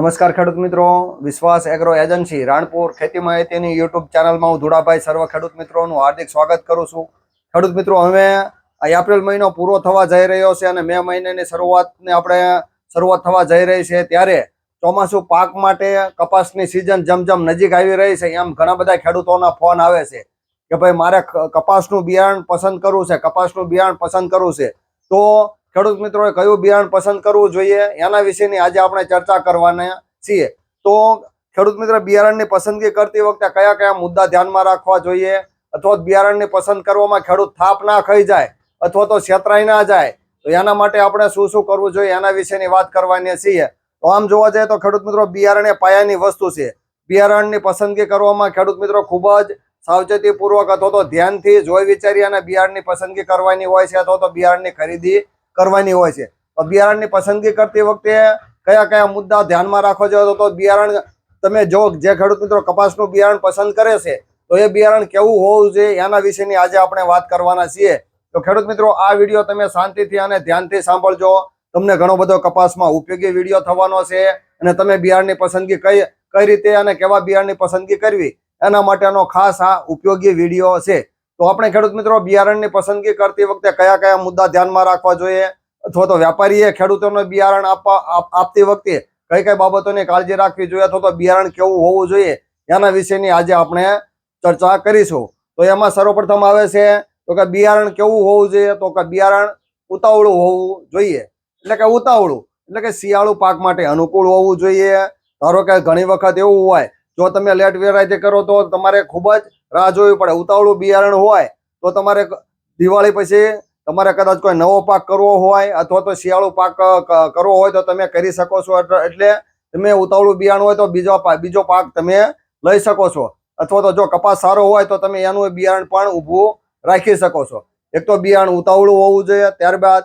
નમસ્કાર ખેડૂત મિત્રો. વિશ્વાસ એગ્રો એજન્સી રાણપુર ખેતી માહિતીની યુટ્યુબ ચેનલમાં હું ધુડાભાઈ સર્વ ખેડૂત મિત્રોનું હાર્દિક સ્વાગત કરું છું. ખેડૂત મિત્રો, હવે એપ્રિલ મહિનો પૂરો થવા જઈ રહ્યો છે અને મે મહિનાની શરૂઆતને આપણે શરૂઆત થવા જઈ રહી છે ત્યારે ચોમાસું પાક માટે કપાસની સિઝન જેમ જેમ નજીક આવી રહી છે. એમ ઘણા બધા ખેડૂતોના ફોન આવે છે કે ભાઈ મારે કપાસનું બિયારણ પસંદ કરવું છે, કપાસનું બિયારણ પસંદ કરવું છે. તો ખેડૂત મિત્રોએ કયું બિયારણ પસંદ કરવું જોઈએ? એના વિશેની આજે આપણે ચર્ચા કરવાના છીએ. તો ખેડૂત મિત્ર, બિયારણની પસંદગી કરતી વખતે કયા કયા મુદ્દા ધ્યાનમાં રાખવા જોઈએ? અથવા બિયારણની પસંદ કરવામાં ખેડૂત થાપ ના ખાઈ જાય? અથવા તો છેતરાઈ ના જાય? તો એના માટે આપણે શું શું કરવું જોઈએ? એના વિશેની વાત કરવાની છીએ. તો આમ જોવા જઈએ તો ખેડૂત મિત્રો બિયારણ એ પાયાની વસ્તુ છે. બિયારણની પસંદગી કરવામાં ખેડૂત મિત્રો ખૂબ જ સાવચેતીપૂર્વક અથવા તો ધ્યાનથી જોઈ વિચારી અને બિયારણની પસંદગી કરવાની હોય છે અથવા તો બિયારણની ખરીદી કરવાની હોય છે. તો બિયારણની પસંદગી કરતી વખતે કયા કયા મુદ્દા ધ્યાનમાં રાખવા જોઈએ? તો બિયારણ, તમે જો જે ખેડૂત મિત્રો કપાસનું બિયારણ પસંદ કરે છે, તો એ બિયારણ કેવું હોવું જોઈએ? એના વિશેની આજે આપણે વાત કરવાના છીએ. તો ખેડૂત મિત્રો, આ વીડિયો તમે શાંતિથી અને ધ્યાનથી સાંભળજો. તમને ઘણો બધો કપાસમાં ઉપયોગી વીડિયો થવાનો છે અને તમે બિયારણની પસંદગી કઈ કઈ રીતે અને કેવા બિયારણની પસંદગી કરવી? એના માટેનો ખાસ આ ઉપયોગી વીડિયો છે. તો આપણે ખેડૂત મિત્રો બિયારણની પસંદગી કરતી વખતે કયા કયા મુદ્દા ધ્યાનમાં રાખવા જોઈએ? અથવા તો વેપારીએ ખેડૂતોને બિયારણ આપવા, આપ- આપતી વખતે કઈ કઈ બાબતોની કાળજી રાખવી જોઈએ? અથવા તો બિયારણ કેવું હોવું જોઈએ? એના વિશેની આજે આપણે ચર્ચા કરીશું. તો એમાં સર્વપ્રથમ આવે છે, તો કે બિયારણ કેવું હોવું જોઈએ? તો કે બિયારણ ઉતાવળું હોવું જોઈએ. એટલે કે ઉતાવળું. એટલે કે શિયાળુ પાક માટે અનુકૂળ હોવું જોઈએ. ધારો કે ઘણી વખત એવું હોય, જો તમે લેટ વેરાયટી કરો તો તમારે ખૂબ જ રાહ જોવી પડે. ઉતાવળું બિયારણ હોય તો તમારે દિવાળી પછી તમારે કદાચ કોઈ નવો પાક કરવો હોય અથવા તો શિયાળુ પાક કરવો હોય તો તમે કરી શકો છો. એટલે- તમે ઉતાવળું બિયારણ હોય તો બીજો બીજો પાક તમે લઈ શકો છો. અથવા તો જો કપાસ સારો હોય તો તમે એનું બિયારણ પણ ઊભું રાખી શકો છો. એક તો બિયારણ ઉતાવળું હોવું જોઈએ, ત્યારબાદ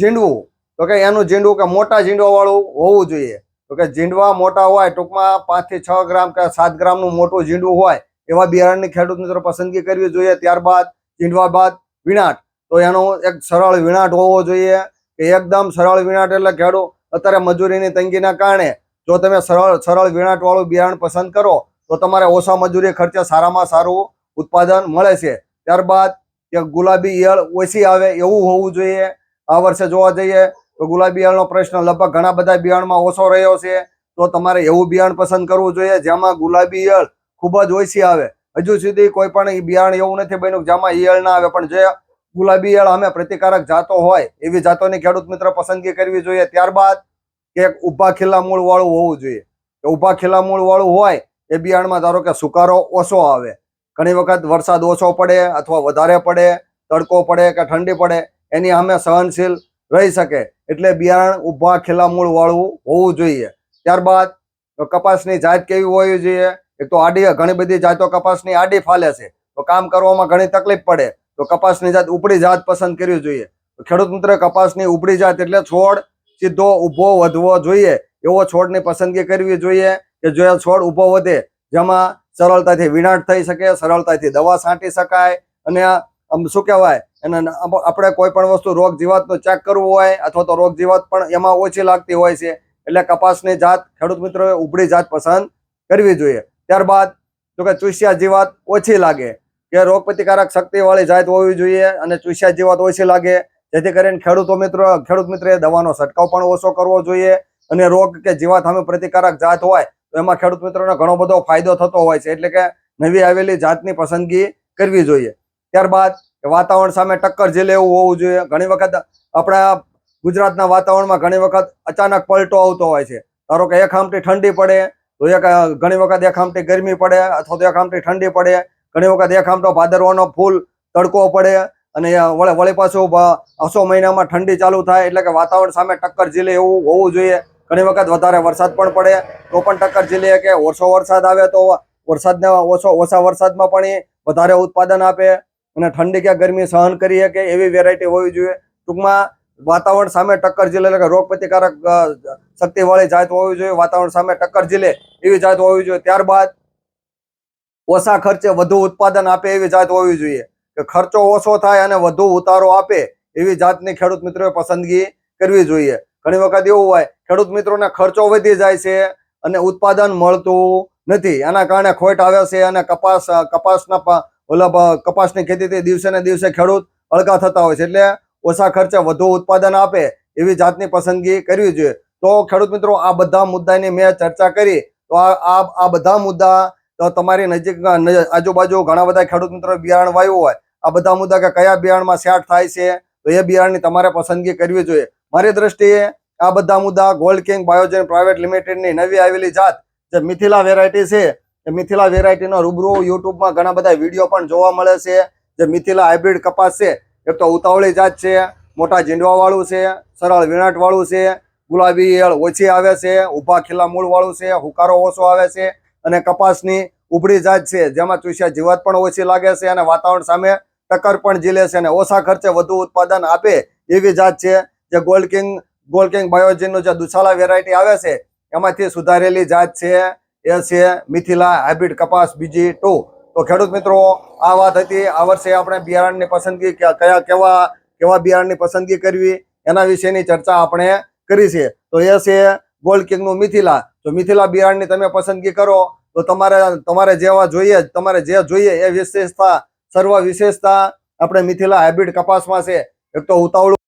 ઝીંડવું. તો કે એનું ઝીંડવું કે મોટા ઝીંડવાવાળું હોવું જોઈએ. તો કે ઝીંડવા મોટા હોય ટૂંકમાં પાંચથી છ ગ્રામ કે સાત ગ્રામનું મોટું ઝીંડવું હોય એવા બિયારણની ખેડૂત મિત્રો પસંદગી કરવી જોઈએ, ત્યારબાદ ઝીંડવા બાદ વિણાટ તો એનો એક સરળ વિણાટ હોવો જોઈએ કે એકદમ સરળ વિણાટ એટલે ખેડૂત અત્યારે મજૂરીની તંગીના કારણે જો તમે સરળ સરળ વિણાટ વાળું બિયારણ પસંદ કરો, તો તમારે ઓછા મજૂરી ખર્ચે સારામાં સારું ઉત્પાદન મળે છે. ત્યારબાદ એક ગુલાબી ઈયળ ઓછી આવે એવું હોવું જોઈએ. આ વર્ષે જોવા જઈએ તો ગુલાબી ઈયળનો પ્રશ્ન લગભગ ઘણા બધા બિયારણમાં ઓછો રહ્યો છે. તો તમારે એવું બિયારણ પસંદ કરવું જોઈએ જેમાં ગુલાબી ઈયળ ખૂબ જ ઓછી આવે. હજુ સુધી કોઈ પણ બિયારણ એવું નથી બન્યું જેમાં ઈયળ ના આવે, પણ જે ગુલાબી ઈયળ અમે પ્રતિકારક જાતો હોય, એવી જાતોની ખેડૂત મિત્ર પસંદગી કરવી જોઈએ. ત્યારબાદ કે ઊભા ખીલા મૂળ વાળું હોવું જોઈએ. કે ઊભા ખીલા મૂળ વાળું હોય, એ બિયારણમાં ધારો કે સુકારો ઓછો આવે. ઘણી વખત વરસાદ ઓછો પડે અથવા વધારે પડે, તડકો પડે કે ઠંડી પડે, એની સામે સહનશીલ રહી શકે. એટલે બિયારણ ઊભા ખીલા મૂળ વાળું હોવું જોઈએ. ત્યારબાદ કપાસની જાત કેવી હોવી જોઈએ? એક તો આડી ઘણી બધી જાતો કપાસની આડી ફાલે છે. તો કામ કરવામાં ઘણી તકલીફ પડે. તો કપાસની જાત ઉપડી જાત પસંદ કરવી જોઈએ. ખેડૂત મિત્ર કપાસની ઉપડી જાત એટલે છોડ સીધો ઊભો વધવો જોઈએ. એવો છોડની પસંદગી કરવી જોઈએ કે જો છોડ ઊભો વધે, જેમાં સરળતાથી વિનાટ થઈ શકે, સરળતાથી દવા છાંટી શકાય અને આમ શું કહેવાય? એને આપણે કોઈ પણ વસ્તુ રોગ જીવાતનું ચેક કરવું હોય અથવા તો રોગ જીવાત પણ એમાં ઓછી લાગતી હોય છે. એટલે કપાસની જાત ખેડૂત મિત્રોએ ઉપડી જાત પસંદ કરવી જોઈએ. ત્યારબાદ તો કે ચૂસ્યા જીવાત ઓછી લાગે. કે રોગ પ્રતિકારક શક્તિ વાળી જાત હોવી જોઈએ અને ચૂસ્યા જીવાત ઓછી લાગે. જેથી કરીને ખેડૂતો મિત્રો, ખેડૂત મિત્રએ દવાનો છંટકાવ પણ ઓછો કરવો જોઈએ અને રોગ કે જીવાત સામે પ્રતિકારક જાત હોય તો એમાં ખેડૂત મિત્રોને ઘણો બધો ફાયદો થતો હોય છે. એટલે કે નવી આવેલી જાતની પસંદગી કરવી જોઈએ. ત્યારબાદ વાતાવરણ સામે ટક્કર ઝીલે એવું હોવું જોઈએ. ઘણી વખત આપણા ગુજરાતના વાતાવરણમાં ઘણી વખત અચાનક પલટો આવતો હોય છે. ધારો કે એક આમટી ઠંડી પડે તો એક ઘણી વખત એક આમટી ગરમી પડે અથવા તો એક આમટી ઠંડી પડે. ઘણી વખત એક આમટો ભાદરવાનો ફૂલ તડકો પડે અને વળે, વળી પાછું અસો મહિનામાં ઠંડી ચાલુ થાય એટલે કે વાતાવરણ સામે ટક્કર ઝીલે એવું હોવું જોઈએ. ઘણી વખત વધારે વરસાદ પણ પડે. તો પણ ટક્કર ઝીલે કે ઓછો વરસાદ આવે તો વરસાદને ઓછો, ઓછા વરસાદમાં પણ વધારે ઉત્પાદન આપે અને ઠંડી કે ગરમી સહન કરી શકે એવી વેરાયટી હોવી જોઈએ. ટૂંકમાં વાતાવરણ સામે ટક્કર ઝીલે, એટલે કે રોગ પ્રતિકારક શક્તિ વાળી જાત હોવી જોઈએ, વાતાવરણ સામે ટક્કર ઝીલે એવી જાત હોવી જોઈએ. ત્યારબાદ ઓછા ખર્ચે વધુ ઉત્પાદન આપે એવી જાત હોવી જોઈએ. કે ખર્ચો ઓછો થાય અને વધુ ઉતારો આપે એવી જાતની ખેડૂત મિત્રોએ પસંદગી કરવી જોઈએ. ઘણી વખત એવું હોય, ખેડૂત મિત્રોને ખર્ચો વધી જાય છે અને ઉત્પાદન મળતું નથી. એના કારણે ખોટ આવે છે અને કપાસ કપાસના ઓલા કપાસની ખેતીથી દિવસે ને દિવસે ખેડૂત અળગા થતા હોય છે. એટલે ઓછા ખર્ચે વધુ ઉત્પાદન આપે એવી જાતની પસંદગી કરવી જોઈએ. તો ખેડૂત મિત્રો, આ બધા મુદ્દાની મેં ચર્ચા કરી. તો આ, આ- બધા મુદ્દા, તો તમારી નજીક, આજુબાજુ ઘણા બધા ખેડૂત મિત્રો બિયારણ વાવ્યું હોય, આ બધા મુદ્દા કે કયા બિયારણમાં સેટ થાય છે, તો એ બિયારણની તમારે પસંદગી કરવી જોઈએ. મારી દ્રષ્ટિએ આ બધા મુદ્દા ગોલ્ડ કિંગ બાયોજન પ્રાઇવેટ લિમિટેડની નવી આવેલી જાત, જે મિથિલા વેરાયટી છે, એ મિથિલા વેરાયટીનો રૂબરૂ યુટ્યુબમાં ઘણા બધા વીડિયો પણ જોવા મળે છે, જે મિથિલા હાઇબ્રિડ કપાસ છે એક તો ઉતાવળી જાત છે, મોટા જીંડવાવાળું છે, સરળ વીણાટ વાળું છે, ગુલાબી ઈયળ ઓછી આવે છે, ઊભા ખીલા મૂળવાળું છે, હુકારો ઓછો આવે છે અને કપાસની ઉભળી જાત છે, જેમાં ચૂસ્યા જીવાત પણ ઓછી લાગે છે અને વાતાવરણ સામે ટક્કર પણ ઝીલે છે અને ઓછા ખર્ચે વધુ ઉત્પાદન આપે એવી જાત છે, જે ગોલ્ડ કિંગ ગોલ્ડ કિંગ જે દુસાલા વેરાયટી આવે છે, એમાંથી સુધારેલી જાત છે, એ છે મિથિલા, હાઇબ્રિડ કપાસ બીજી ટુ. તો ખેડૂત મિત્રો, આ વાત હતી. આ વર્ષે આપણે બિયારણની પસંદગી કયા કેવા કેવા બિયારણની પસંદગી કરવી, એના વિશેની ચર્ચા આપણે કરી તો એ છે ગોલ્ડ કિંગનું મિથિલા. તો મિથિલા બિયારણની તમે પસંદગી કરો, તો તમારે તમારે જેવા જોઈએ, તમારે જે જોઈએ એ વિશેષતા, સર્વ વિશેષતા આપણે મિથિલા હાઇબ્રિડ કપાસમાં છે. એક તો ઉતાવળું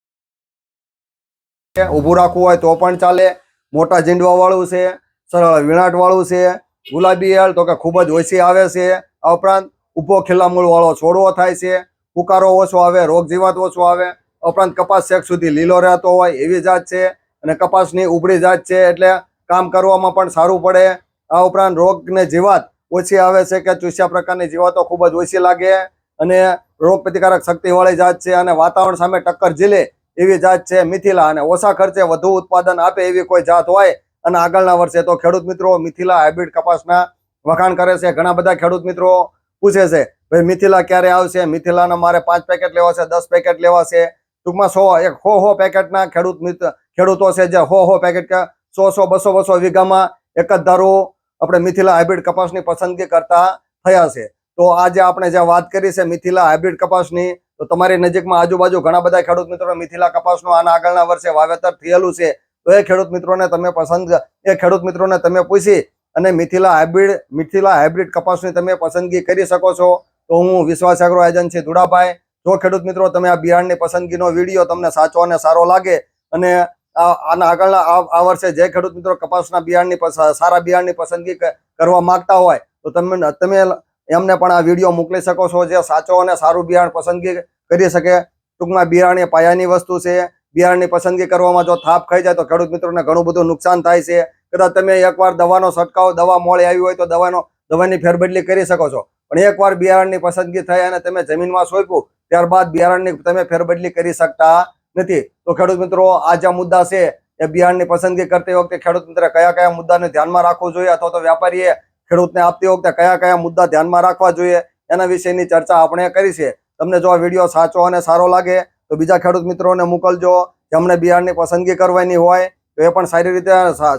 ઊભું રાખવું હોય તો પણ ચાલે. મોટા ઝીંડવા વાળું છે, સરળ વીણાટ વાળું છે ગુલાબી ઈયળ તો કે ખૂબ જ ઓછી આવે છે. આ ઉપરાંત ઊભો ખીલા મૂળ વાળો છોડવો થાય છે. પુકારો ઓછો આવે, રોગ જીવાત ઓછો આવે. ઉપરાંત કપાસ શેક સુધી લીલો રહેતો હોય એવી જાત છે અને કપાસની ઉભળી જાત છે એટલે કામ કરવામાં પણ સારું પડે. આ ઉપરાંત રોગ ને જીવાત ઓછી આવે છે કે ચૂસ્યા પ્રકારની જીવાતો ખૂબ જ ઓછી લાગે અને રોગ પ્રતિકારક શક્તિવાળી જાત છે અને વાતાવરણ સામે ટક્કર ઝીલે એવી જાત છે. મિથિલા અને ઓછા ખર્ચે વધુ ઉત્પાદન આપે એવી કોઈ જાત હોય અને આગળના વર્ષે તો ખેડૂત મિત્રો મિથિલા હાઇબ્રિડ કપાસના વખાણ કરે છે. ઘણા બધા ખેડૂત મિત્રો પૂછે છે, ભાઈ, મિથિલા ક્યારે આવશે? મિથિલાના મારે પાંચ પેકેટ લેવા છે, દસ પેકેટ લેવા છે. ટૂંકમાં સો, એક હો હો પેકેટના ખેડૂત મિત્ર ખેડૂતો છે જે હો હો પેકેટ કે સો સો, બસો બસો વીઘામાં એક જ ધારો આપણે મિથિલા હાઇબ્રિડ કપાસની પસંદગી કરતા થયા છે. તો આજે આપણે જે વાત કરી છે મિથિલા હાઇબ્રિડ કપાસની, તો તમારી નજીકમાં આજુબાજુ ઘણા બધા ખેડૂત મિત્રો મિથિલા કપાસનું આના આગળના વર્ષે વાવેતર થયેલું છે. તો એ ખેડૂત મિત્રોને તમે પસંદ એ ખેડૂત મિત્રોને તમે પૂછી અને મિથિલા હાઇબ્રિડ મિથિલા હાઇબ્રિડ કપાસની તમે પસંદગી કરી શકો છો. તો હું વિશ્વાસ એગ્રો એજન્સી ધુડાભાઈ. જો ખેડૂત મિત્રો તમે આ બિયારણની પસંદગીનો વીડિયો તમને સાચો અને સારો લાગે અને આના આગળના આ વર્ષે જે ખેડૂત મિત્રો કપાસના બિયારણની સારા બિયારણની પસંદગી કરવા માંગતા હોય, તો તમે તમે એમને પણ આ વીડિયો મોકલી શકો છો જે સાચો અને સારું બિયારણ પસંદગી કરી શકે. ટૂંકમાં બિયારણ એ પાયાની વસ્તુ છે. બિયારણની પસંદગી કરવામાં જો થાપ ખાઈ જાય તો ખેડૂત મિત્રોને ઘણું બધું નુકસાન થાય છે. કદાચ તમે એકવાર દવાનો છંટકાવ, દવા મોડે આવી હોય તો દવાનો, દવાની ફેરબદલી કરી શકો છો. પણ એકવાર બિયારણની પસંદગી થઈ અને તમે જમીનમાં સોંપ્યું, ત્યારબાદ બિયારણની તમે ફેરબદલી કરી શકતા નથી. તો ખેડૂત મિત્રો આ જે મુદ્દા છે એ બિયારણની પસંદગી કરતી વખતે ખેડૂત મિત્ર કયા કયા મુદ્દાને ધ્યાનમાં રાખવું જોઈએ અથવા તો વેપારીએ ખેડૂતને આપતી વખતે કયા કયા મુદ્દા ધ્યાનમાં રાખવા જોઈએ એના વિશેની ચર્ચા આપણે કરી છે. તમને જો આ વીડિયો સાચો અને સારો લાગે તો બીજા ખેડૂત મિત્રોને મોકલજો જેમને બિયારણની પસંદગી કરવાની હોય તો એ પણ સારી રીતે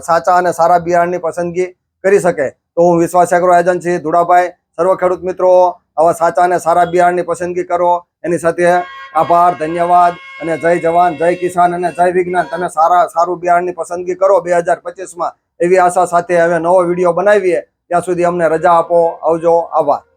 સાચા અને સારા બિયારણની પસંદગી કરી શકે. તો હું વિશ્વાસ એગ્રો એજન્સી ધુડાભાઈ, સર્વ ખેડૂત મિત્રો, આવા સાચા અને સારા બિયારણની પસંદગી કરો. એની સાથે આભાર, ધન્યવાદ અને જય જવાન, જય કિસાન અને જય વિજ્ઞાન. તમે સારા, સારું બિયારણની પસંદગી કરો બે હજાર પચીસમાં. એવી આશા સાથે હવે નવો વીડિયો બનાવીએ. ત્યાં સુધી અમને રજા આપો. આવજો. આભાર.